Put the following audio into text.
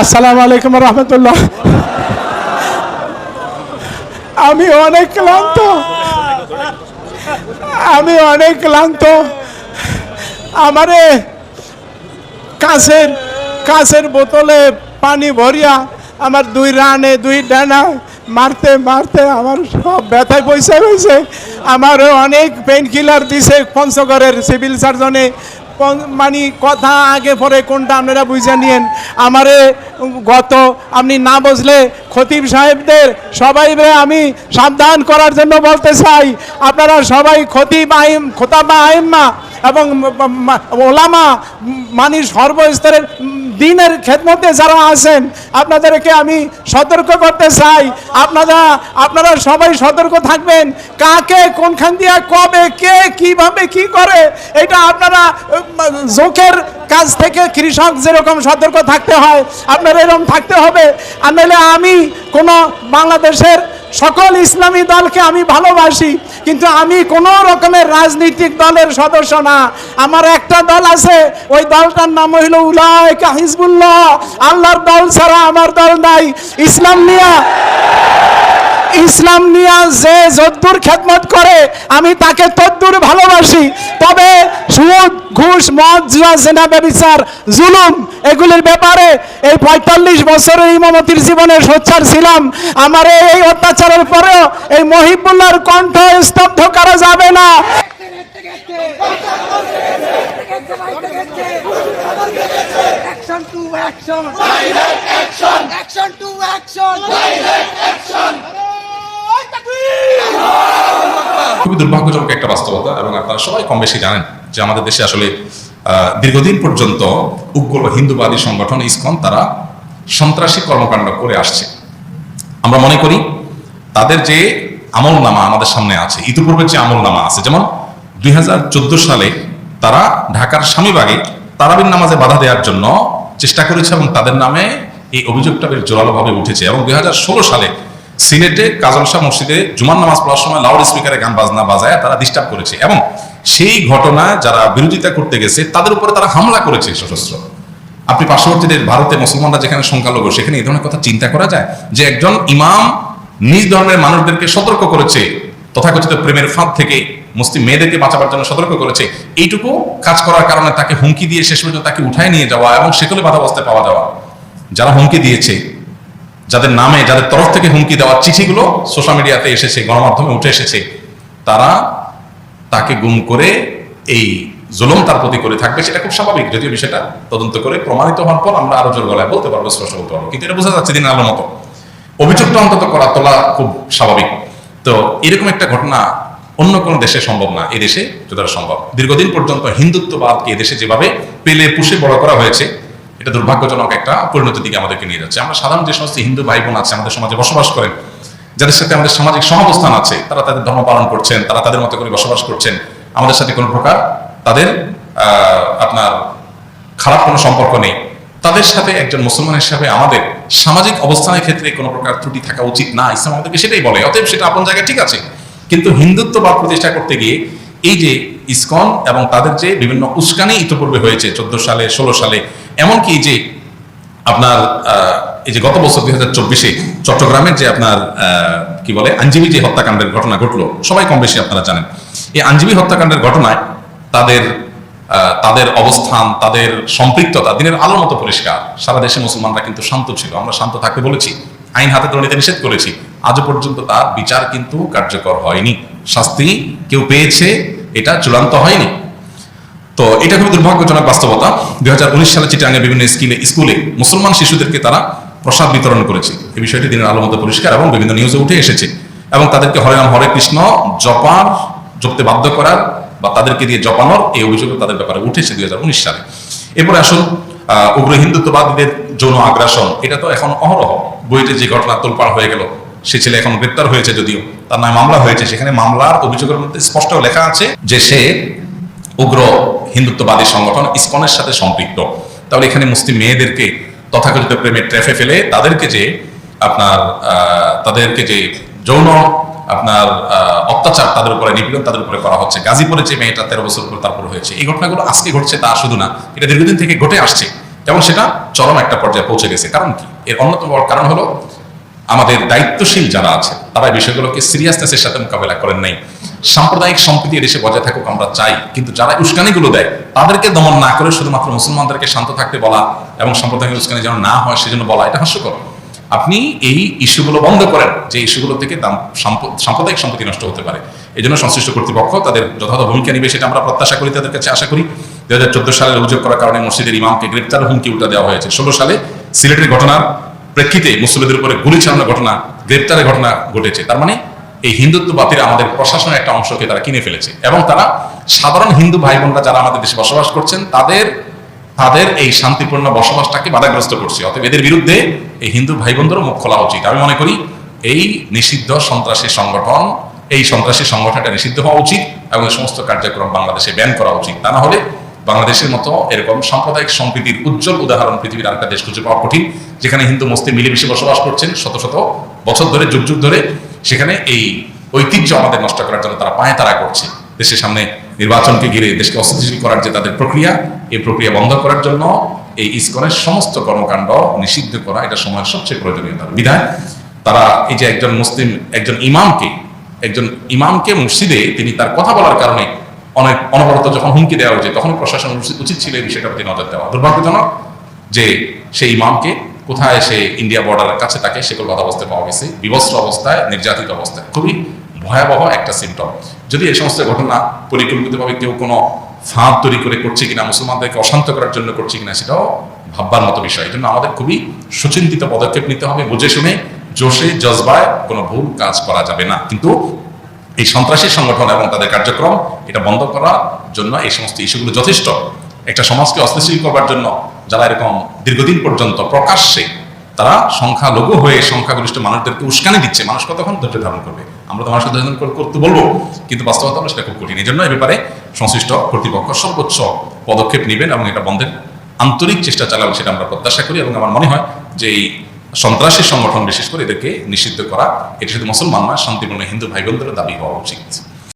আসসালামু আলাইকুম রহমতুল্লাহ। আমি অনেক ক্লান্ত। আমি অনেক ক্লান্ত। আমারে কাঁচের কাছের বোতলে পানি ভরিয়া আমার দুই রানে, দুই ডানা মারতে মারতে আমার সব ব্যথায় পয়সা হয়েছে আমার অনেক পেন কিলার দিছে পঞ্চগড়ের সিভিল সার্জনে মানে কথা আগে পরে কোনটা আপনারা বুঝে নিয়েন। আমারে গত আপনি না বুঝলে খতিব সাহেবদের সবাই আমি সাবধান করার জন্য বলতে চাই। আপনারা সবাই খতিব আইম খোতাবা আইম্মা এবং ওলামা মানি সর্বস্তরের দিনের খেদমতে যারা আছেন, আপনাদেরকে আমি সতর্ক করতে চাই। আপনারা আপনারা সবাই সতর্ক থাকবেন। কাকে, কোনখান দিয়ে, কবে, কে, কীভাবে, কি করে, এটা আপনারা জোকের কাছ থেকে কৃষক যেরকম সতর্ক থাকতে হয়, আপনারা এরকম থাকতে হবে। আর আমি কোনো বাংলাদেশের সকল ইসলামী দলকে আমি ভালোবাসি। কিন্তু আমি কোনো রকমের রাজনৈতিক দলের সদস্য না। আমার একটা দল আছে, ওই দলটার নাম হইল উলায় হিজবুল্লাহ। আল্লাহর দল ছাড়া আমার দল নাই। ইসলাম নিয়া ইসলাম নিয়া যে যদ্দুর খেদমত করে, আমি তাকে তদ্দুর ভালোবাসি। তবে সুদ ঘুষ মদ জুয়া জেনা ব্যবিচার জুলুম এগুলির ব্যাপারে এই পঁয়তাল্লিশ বছরের ইমামতির জীবনে সোচ্চার ছিলাম। আমার এই অত্যাচারের পরেও এই মহিবুল্লাহর কণ্ঠ স্তব্ধ করা যাবে না. খুবই দুর্ভাগ্যজনক একটা বাস্তবতা এবং আপনারা সবাই কম বেশি জানেন। যে আমাদের দেশে আসলে দীর্ঘদিন পর্যন্ত উগ্র হিন্দুবাদী সংগঠন ইসকন তারা সন্ত্রাসী কর্মকাণ্ড করে আসছে। আমরা মনে করি তাদের যে আমল নামা আমাদের সামনে আছে ইতিপূর্বে যে আমল নামা আছে, যেমন দুই হাজার চোদ্দ সালে তারা ঢাকার স্বামীবাগে তারাবিন নামাজে বাধা দেওয়ার জন্য চেষ্টা করেছে এবং তাদের নামে এই অভিযোগটা বেশ জোরালোভাবে উঠেছে এবং দুই হাজার ষোলো সালে সিলেটে কাজল শাহ মসজিদে জুমার নামাজ পড়ার সময় লাউড স্পিকারে গান বাজনা বাজায় তারা ডিস্টার্ব করেছে এবং সেই ঘটনা যারা বিরোধিতা করতে গেছে, তাদের উপরে তারা হামলা করেছে সশস্ত্র। আপনি পার্শ্ববর্তী দেশ ভারতে মুসলমানরা যেখানে সংখ্যালঘু, সেখানে এই ধরনের কথা চিন্তা করা যায়? যে একজন ইমাম নিজ ধর্মের মানুষদেরকে সতর্ক করেছে, তথাকথিত প্রেমের ফাঁদ থেকে মুসলিম মেয়েদেরকে বাঁচাবার জন্য সতর্ক করেছে, এইটুকু কাজ করার কারণে তাকে হুমকি দিয়ে শেষ পর্যন্ত তাকে উঠায় নিয়ে যাওয়া এবং সেগুলো বাধাবস্থায় পাওয়া যাওয়া। যারা হুমকি দিয়েছে যাদের নামে, যাদের তরফ থেকে হুমকি দেওয়ার চিঠিগুলো সোশ্যাল মিডিয়াতে এসেছে, গণমাধ্যমে উঠে এসেছে, তারা তাকে গুম করে এই জুলুম তার প্রতি করে থাকবে সেটা খুব স্বাভাবিক। যদিও বিষয়টা তদন্ত করে প্রমাণিত হওয়ার পর আমরা আরও জোর গলায় বলতে পারব, স্পষ্ট বলতে পারব। কিন্তু এটা বোঝা যাচ্ছে দিন আলোর মতো। অভিযোগটা অন্তত করা, তোলা খুব স্বাভাবিক। তো এরকম একটা ঘটনা অন্য কোনো দেশে সম্ভব না এদেশে যতটা সম্ভব। দীর্ঘদিন পর্যন্ত হিন্দুত্ববাদকে এদেশে যেভাবে পেলে, পুষে বড় করা হয়েছে এটা দুর্ভাগ্যজনক একটা পরিণতির দিকে আমাদেরকে নিয়ে যাচ্ছে। আমরা সাধারণ যে সমস্ত হিন্দু ভাই বোন আছে, আমাদের সমাজে বসবাস করেন, যাদের সাথে আমাদের সামাজিক সহাবস্থান আছে, তারা তাদের ধর্ম পালন করছেন, তারা তাদের মতো করে বসবাস করছেন, আমাদের সাথে কোনো প্রকার তাদের আপনার খারাপ কোনো সম্পর্ক নেই। তাদের সাথে একজন মুসলমান হিসাবে আমাদের সামাজিক অবস্থানের ক্ষেত্রে কোনো প্রকার ত্রুটি থাকা উচিত না। ইসলাম আমাদেরকে সেটাই বলে, অতএব সেটা আপন জায়গায় ঠিক আছে। কিন্তু হিন্দুত্ববাদ প্রতিষ্ঠা করতে গিয়ে এই যে ইসকন এবং তাদের যে বিভিন্ন উস্কানি ইতিপূর্বে হয়েছে চোদ্দ সালে, ষোলো সালে, এমনকি যে আপনার এই যে গত বছর দুই হাজার চব্বিশে চট্টগ্রামের যে আপনার কি বলে আইনজীবী যে হত্যাকাণ্ডের ঘটনা ঘটলো, সবাই কম বেশি আপনারা জানেন। এই আইনজীবী হত্যাকাণ্ডের ঘটনায় তাদের তাদের অবস্থান, তাদের সম্পৃক্ততা দিনের আলোর মতো পরিষ্কার। সারা দেশে মুসলমানরা কিন্তু শান্ত ছিল, আমরা শান্ত থাকতে বলেছি, আইন হাতে তুলে নিতে নিষেধ করেছি। আজও পর্যন্ত তার বিচার কিন্তু কার্যকর হয়নি। শাস্তি কেউ পেয়েছে? এটা চূড়ান্ত হয়নি। তো এটা খুবই দুর্ভাগ্যজনক বাস্তবতা। দুই সালে চিটাঙ্গের বিভিন্ন স্কুলে স্কুলে মুসলমান শিশুদেরকে তারা প্রসাদ বিতরণ করেছে। এই বিষয়টি দিনের আলো মতো পরিষ্কার এবং বিভিন্ন নিউজে উঠে এসেছে। এবং তাদেরকে হরে রাম হরে কৃষ্ণ জপার জপতে বাধ্য করার বা তাদেরকে দিয়ে জপানোর এই অভিযোগ তাদের ব্যাপারে উঠেছে দুই হাজার উনিশ সালে। এরপরে আহ, উগ্র হিন্দুত্ববাদীদের যৌন আগ্রাসন। এটা তো এখন অহরহ। বইতে যে ঘটনা তোলপাড় হয়ে গেল সে ছেলে এখন গ্রেপ্তার হয়েছে যদিও। তার নামে মামলা হয়েছে। সেখানে মামলার অভিযোগের মধ্যে স্পষ্ট লেখা আছে যে সে উগ্র হিন্দুত্ববাদী সংগঠন ইসকনের সাথে সম্পৃক্ত। তাহলে এখানে মুসলিম মেয়েদেরকে তথাকথিত প্রেমের ট্রেফে ফেলে তাদেরকে যে আপনার তাদেরকে যে যৌন, আপনার অত্যাচার তাদের উপরে, নিপীড়ন তাদের উপরে করা হচ্ছে। গাজীপুরে যে মেয়েটা তেরো বছর উপর তারপর হয়েছে। এই ঘটনাগুলো আজকে ঘটছে তা শুধু না, এটা দীর্ঘদিন থেকে ঘটে আসছে। এবং সেটা চরম একটা পর্যায়ে পৌঁছে গেছে। কারণ কি? এর অন্যতম কারণ হলো আমাদের দায়িত্বশীল যারা আছে তারা বিষয়গুলোকে সিরিয়াসনেসের সাথে মোকাবেলা করেন নাই। সাম্প্রদায়িক সম্প্রীতি দেশে বজায় থাকুক আমরা চাই, কিন্তু যারা উস্কানিগুলো দেয়, তাদেরকে দমন না করে শুধুমাত্র মুসলমানদেরকে শান্ত থাকতে বলা এবং সাম্প্রদায়িক উস্কানি যেন না হয়, সেজন্য বলা, এটা হাস্যকর। আপনি এই ইস্যুগুলো বন্ধ করেন, যে ইস্যুগুলো থেকে সাম্প্রদায়িক সম্পত্তি নষ্ট হতে পারে। এই জন্য সংশ্লিষ্ট কর্তৃপক্ষ তাদের যথাযথ ভূমিকা নিবে, সেটা আমরা প্রত্যাশা করি, তাদের কাছে আশা করি। দুই হাজার চোদ্দ সালের অভিযোগ করার কারণে মসজিদের ইমামকে গ্রেপ্তার হুমকি উল্টা দেওয়া হয়েছে। ষোলো সালে সিলেটের ঘটনার প্রেক্ষিতে মুসলিমদের উপরে গুলি চালানোর ঘটনা, গ্রেপ্তারের ঘটনা ঘটেছে। তার মানে এই হিন্দুত্ববাদীরা আমাদের প্রশাসনের একটা অংশকে তারা কিনে ফেলেছে। এবং তারা সাধারণ হিন্দু ভাই বোনরা যারা আমাদের দেশে বসবাস করছেন, তাদের তাদের এই শান্তিপূর্ণ বসবাসটাকে বাধাগ্রস্ত করছে। অতএব এদের বিরুদ্ধে এই হিন্দু ভাই বোনদেরও মুখ খোলা উচিত। আমি মনে করি এই নিষিদ্ধ সন্ত্রাসী সংগঠন, এই সন্ত্রাসী সংগঠনটা নিষিদ্ধ হওয়া উচিত এবং এই সমস্ত কার্যক্রম বাংলাদেশে ব্যান করা উচিত। তা না হলে বাংলাদেশের মতো এরকম সাম্প্রদায়িক সম্প্রীতির উজ্জ্বল উদাহরণ পৃথিবীর আরেকটা দেশ খুঁজে পাওয়া কঠিন, যেখানে হিন্দু, মুসলিম মিলেমিশে বসবাস করছেন শত শত বছর ধরে, যুগ যুগ ধরে। সেখানে এই ঐতিহ্য আমাদের নষ্ট করার জন্য তারা পায়ে তারা করছে। দেশের সামনে নির্বাচনকে ঘিরে, দেশকে অস্থিতিশীল করার যে তাদের প্রক্রিয়া, এই প্রক্রিয়া বন্ধ করার জন্য এই ইসকনের সমস্ত কর্মকাণ্ড নিষিদ্ধ করা এটা সময়ের সবচেয়ে প্রয়োজনীয়তা বিধায় তারা এই যে একজন মুসলিম, একজন ইমামকে একজন ইমামকে মসজিদে তিনি তার কথা বলার কারণে অনেক অনবরত যখন হুমকি দেওয়া হয়েছে তখন প্রশাসন উচিত- ছিল এই বিষয়টার প্রতি নজর দেওয়া। দুর্ভাগ্যজনক যে সেই ইমামকে কোথায় সে ইন্ডিয়া বর্ডারের কাছে তাকে সেগুলো অবস্থায় পাওয়া গেছে। বিবস্ত্র অবস্থায়, নির্যাতিত অবস্থায়। খুবই ভয়াবহ একটা সিমটম যদি এই সমস্ত ঘটনা পরিকল্পিতভাবে কেউ কোনো ফাঁদ তৈরি করে করছে কিনা, মুসলমানদেরকে অশান্ত করার জন্য করছে কিনা, সেটাও ভাববার মতো বিষয়। এই জন্য আমাদের খুবই সুচিন্তিত পদক্ষেপ নিতে হবে। বুঝে শুনে, জোশে, জজবায় কোনো ভুল কাজ করা যাবে না। কিন্তু এই সন্ত্রাসী সংগঠন এবং তাদের কার্যক্রম, এটা বন্ধ করার জন্য এই সমস্ত ইস্যুগুলো যথেষ্ট। একটা সমাজকে অস্থিতিশীল করবার জন্য যারা এরকম দীর্ঘদিন পর্যন্ত প্রকাশ্যে তারা সংখ্যালঘু হয়ে সংখ্যাগরিষ্ঠ মানুষদেরকে উস্কানি দিচ্ছে, মানুষ কতক্ষণ ধৈর্য ধারণ করবে? আমরা তো মানুষের ধৈর্য করতে বলব, কিন্তু বাস্তবতা আমরা সেটা খুব কঠিন। এই জন্য এ ব্যাপারে সংশ্লিষ্ট কর্তৃপক্ষ সর্বোচ্চ পদক্ষেপ নেবেন এবং এটা বন্ধের আন্তরিক চেষ্টা চালাবেন সেটা আমরা প্রত্যাশা করি এবং আমার মনে হয় যে এই সন্ত্রাসী সংগঠন, বিশেষ করে এদেরকে নিষিদ্ধ করা, এটি শুধু মুসলমান না, শান্তিপূর্ণ হিন্দু ভাই বোনদেরও দাবি হওয়া উচিত।